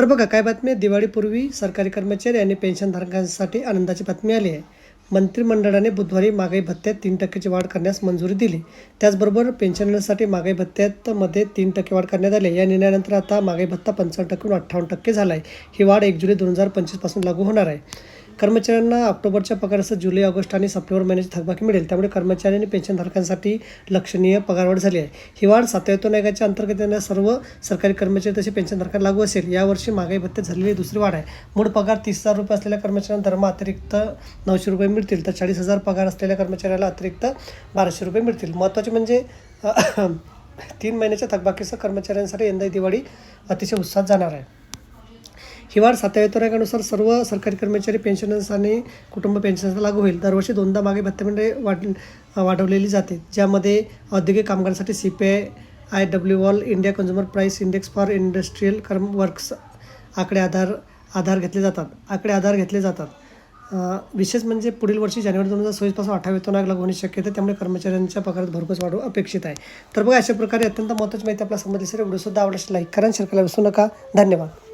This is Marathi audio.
तर बघा काय बातमी आहे? दिवाळीपूर्वी सरकारी कर्मचारी आणि पेन्शनधारकांसाठी आनंदाची बातमी आली आहे. मंत्रिमंडळाने बुधवारी महागाई भत्त्यात तीन टक्क्याची वाढ करण्यास मंजुरी दिली. त्याचबरोबर पेन्शनरसाठी महागाई भत्त्यातमध्ये तीन टक्के वाढ करण्यात आली या निर्णयानंतर आता महागाई भत्ता पंचावन्न टक्केहून अठ्ठावन्न टक्के झाला आहे. ही वाढ एक जुलै दोन हजार पंचवीसपासून लागू होणार आहे. कर्मचाऱ्यांना ऑक्टोबरच्या पगारासह जुलै ऑगस्ट आणि सप्टेंबर महिन्याची थकबाकी मिळेल. त्यामुळे कर्मचारी आणि पेन्शनधारकांसाठी लक्षणीय पगारवाढ झाली आहे. ही वाढ सातव्यातून आयोगाच्या अंतर्गत येणाऱ्या सर्व सरकारी कर्मचारी तसे पेन्शनधारकांना लागू असेल. यावर्षी महागाई भत्ते झालेली दुसरी वाढ आहे. मूळ पगार तीस हजार रुपये असलेल्या कर्मचाऱ्यांना दरमा अतिरिक्त नऊशे रुपये मिळतील तर चाळीस हजार पगार असलेल्या कर्मचाऱ्याला अतिरिक्त बाराशे रुपये मिळतील. महत्त्वाचे म्हणजे तीन महिन्याच्या थकबाकीसह कर्मचाऱ्यांसाठी यंदा दिवाळी अतिशय उत्साहात जाणार आहे. हिवाळ सातव्या वेतनानुसार सर्व सरकारी कर्मचारी पेन्शनर्स आणि कुटुंब पेन्शनर्सला लागू होईल. दरवर्षी दोनदा मागे भत्त्यामध्ये म्हणजे वाढ वाढवलेली जाते. ज्यामध्ये औद्योगिक कामगारांसाठी C P I I W all India consumer price index for industrial कर्म वर्क्स आकडे आधार आधार घेतले जातात. आकडे आधार घेतले जातात. विशेष म्हणजे पुढील वर्षी जानेवारी दोन हजार सव्वीसपासून अठरा वेतन लागू होण्याची शक्यता आहे त्यामुळे कर्मचाऱ्यांच्या पगारात भरपूर वाढ अपेक्षित आहे. तर बघा अशा प्रकारे अत्यंत महत्त्वाची माहिती आपल्या समजली सर व्हिडिओ सुद्धा आवडल्यास लाईक करा शेअर करायला विसरू नका. धन्यवाद.